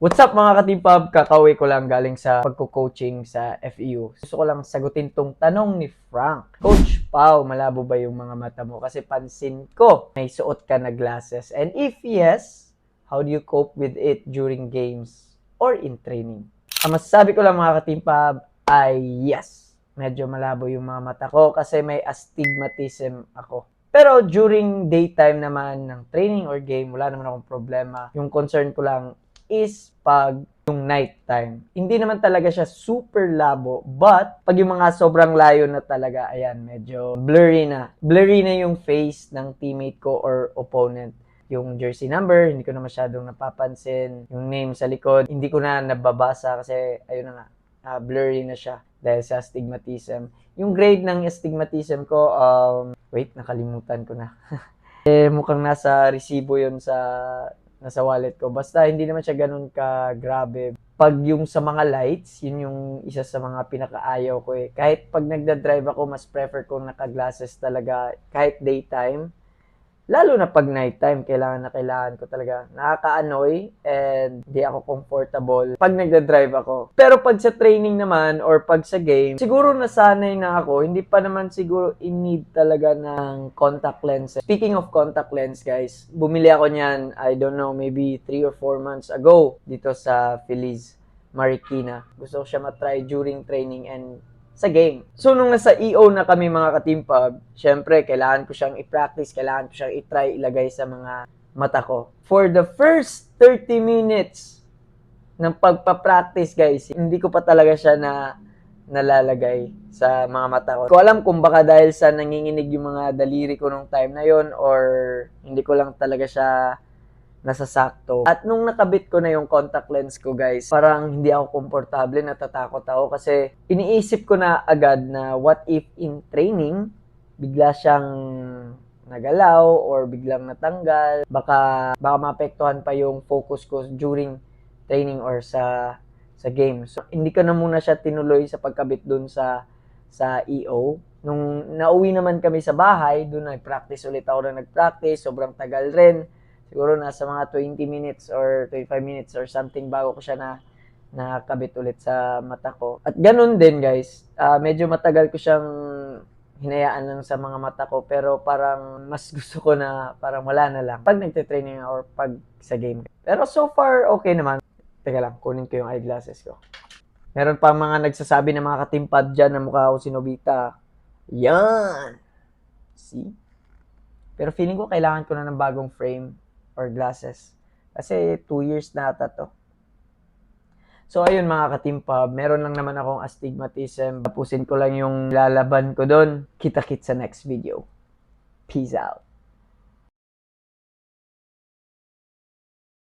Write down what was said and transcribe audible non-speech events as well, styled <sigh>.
What's up mga katimpab? Kakauwi ko lang galing sa pagko-coaching sa FEU. Gusto ko lang sagutin tong tanong ni Frank. Coach Pau, malabo ba yung mga mata mo? Kasi pansin ko, may suot ka na glasses. And if yes, how do you cope with it during games or in training? Ang masasabi ko lang mga katimpab ay yes. Medyo malabo yung mga mata ko kasi may astigmatism ako. Pero during daytime naman ng training or game, wala naman akong problema. Yung concern ko lang is pag yung nighttime. Hindi naman talaga siya super labo, but pag yung mga sobrang layo na talaga, ayan, medyo blurry na. Blurry na yung face ng teammate ko or opponent. Yung jersey number, hindi ko na masyadong napapansin. Yung name sa likod, hindi ko na nababasa kasi, ayun na nga, ah, blurry na siya dahil sa astigmatism. Yung grade ng astigmatism ko, um, wait, nakalimutan ko na. <laughs> eh, mukhang nasa resibo yon sa nasa wallet ko. Basta hindi naman siya ganun ka grabe. Pag yung sa mga lights, yun yung isa sa mga pinakaayaw ko eh. Kahit pag nagda-drive ako, mas prefer ko naka-glasses talaga kahit daytime. Lalo na pag nighttime, kailangan na kailangan ko talaga. Nakaka-annoy and di ako comfortable pag nagda-drive ako. Pero pag sa training naman or pag sa game, siguro nasanay na ako. Hindi pa naman siguro in-need talaga ng contact lens. Speaking of contact lens, guys, bumili ako niyan, I don't know, maybe 3 or 4 months ago dito sa Feliz Marikina. Gusto ko siya matry during training and sa game. So, nung nasa EO na kami mga katimpab, syempre, kailangan ko siyang i-practice, kailangan ko siyang i-try ilagay sa mga mata ko. For the first 30 minutes ng pagpa-practice, guys, hindi ko pa talaga siya na nalalagay sa mga mata ko. Ko alam kung baka dahil sa nanginginig yung mga daliri ko nung time na yon or hindi ko lang talaga siya nasasakto. At nung nakabit ko na yung contact lens ko, guys, parang hindi ako komportable, natatakot ako kasi iniisip ko na agad na what if in training, bigla siyang nagalaw or biglang natanggal, baka baka maapektuhan pa yung focus ko during training or sa sa game. So hindi ko na muna siya tinuloy sa pagkabit dun sa sa EO. Nung nauwi naman kami sa bahay, doon nag-practice ulit ako na nag-practice, sobrang tagal rin siguro nasa mga 20 minutes or 25 minutes or something bago ko siya na nakabit ulit sa mata ko. At ganun din guys, ah, medyo matagal ko siyang hinayaan lang sa mga mata ko pero parang mas <laughs> gusto ko na parang wala na lang pag nagte-training or pag sa game. Pero so far okay naman. Teka lang, kunin ko yung eyeglasses ko. Meron pa mga nagsasabi na mga katimpad dyan na mukha ako si Nobita. Yan! See? Pero feeling ko kailangan ko na ng bagong frame or glasses. Kasi 2 years na ata to. So ayun mga katimpab, meron lang naman akong astigmatism. Tapusin ko lang yung lalaban ko doon. Kita-kit sa next video. Peace out.